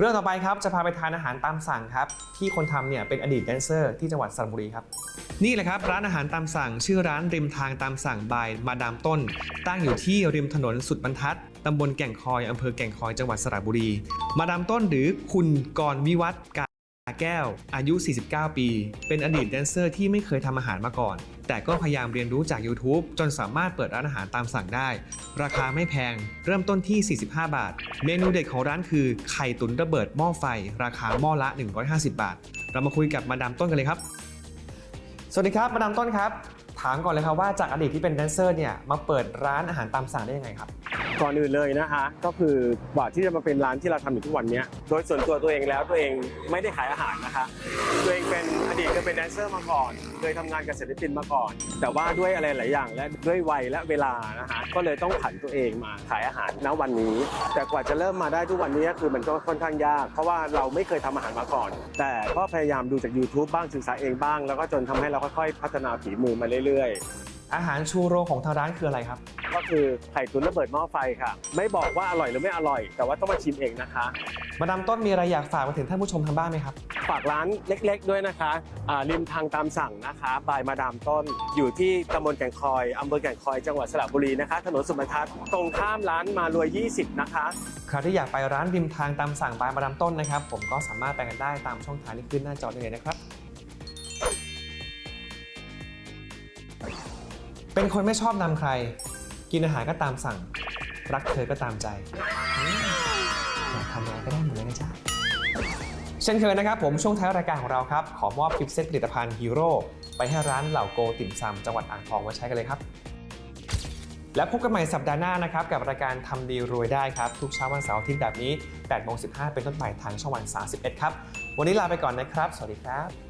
เรื่องต่อไปครับจะพาไปทานอาหารตามสั่งครับที่คนทำเนี่ยเป็นอดีตแดนเซอร์ที่จังหวัดสระบุรีครับนี่แหละครับร้านอาหารตามสั่ง ชื่อร้านริมทางตามสั่งบายมาดามต้น ตั้งอยู่ที่ริมถนนสุดบรรทัดตำบลแก่งคอยอำเภอแก่งคอยจังหวัดสระบุรี มาดามต้นหรือคุณกรวิวัฒน์กา แก้ว อายุ 49 ปี เป็นอดีตแดนเซอร์ที่ไม่เคยทำอาหารมาก่อน แต่ก็พยายามเรียนรู้จาก YouTube จนสามารถเปิดร้านอาหารตามสั่งได้ ราคาไม่แพง เริ่มต้นที่ 45 บาท เมนูเด็ดของร้านคือไข่ตุ๋นระเบิดหม้อไฟ ราคาหม้อละ 150 บาท เรามาคุยกับมาดามต้นกันเลยครับ สวัสดีครับมาดามต้นครับ ถามก่อนเลยครับว่าจากอดีตที่เป็นแดนเซอร์เนี่ยมาเปิดร้านอาหารตามสั่งได้ยังไงครับ ก่อนอื่นเลยนะคะ ก็คือกว่าที่จะมาเป็นร้านที่เราทำอยู่ทุกวันนี้โดยส่วนตัวตัวเองแล้วตัวเองไม่ได้ขายอาหารนะคะ ตัวเองเป็นอดีตเคยเป็นแดนเซอร์มาก่อน เคยทำงานกับศิลปินมาก่อน แต่ว่าด้วยอะไรหลายอย่าง และด้วยวัยและเวลานะคะก็เลยต้องผันตัวเองมาขายอาหารณวันนี้ แต่กว่าจะเริ่มมาได้ทุกวันนี้คือมันก็ค่อนข้างยาก เพราะว่าเราไม่เคยทำอาหารมาก่อน แต่ก็พยายามดูจาก YouTube บ้างศึกษาเองบ้าง แล้วก็จนทำให้เราค่อยๆ พัฒนาฝีมือมาเรื่อยๆ อาหารชูโรงของทางร้านคืออะไรครับ ก็คือไข่ตุ๋นระเบิดหม้อไฟค่ะ ไม่บอกว่าอร่อยหรือไม่อร่อย แต่ว่าต้องมาชิมเองนะคะ มาดามต้นมีอะไรอยากฝากไปถึงท่านผู้ชมทางบ้านไหมครับ ฝากร้านเล็กๆด้วยนะคะอ่าริมทางตามสั่งนะคะบายมาดามต้นอยู่ที่ตำบลแก่งคอยอำเภอแก่งคอยจังหวัดสระบุรีนะคะ ถนนสุบรรทัดตรงข้ามร้านมารวย 20 นะคะ ใครที่อยากไปร้านริมทางตามสั่งบายมาดามต้นนะครับ ผมก็สามารถไปกันได้ตามช่องทางที่ขึ้นหน้าจอได้เลยนะครับ เป็นคนไม่ชอบนำใคร กินอาหารก็ตามสั่ง รักเธอก็ตามใจอยากทำอะไรก็ได้หมดเลยนะจ๊ะเช่นเคยนะครับผมช่วงท้ายรายการของเราครับ ขอมอบกิฟต์เซตผลิตภัณฑ์ฮีโร่ไปให้ร้านเหล่าโกติ่มซำจังหวัดอ่างทองไว้ใช้กันเลยครับ แล้วพบกันใหม่สัปดาห์หน้านะครับ กับรายการทำดีรวยได้ครับ ทุกเช้าวันเสาร์อาทิตย์แบบนี้8โมง15 เป็นต้นไปทางช่องวัน 31 ครับ วันนี้ลาไปก่อนนะครับ สวัสดีครับ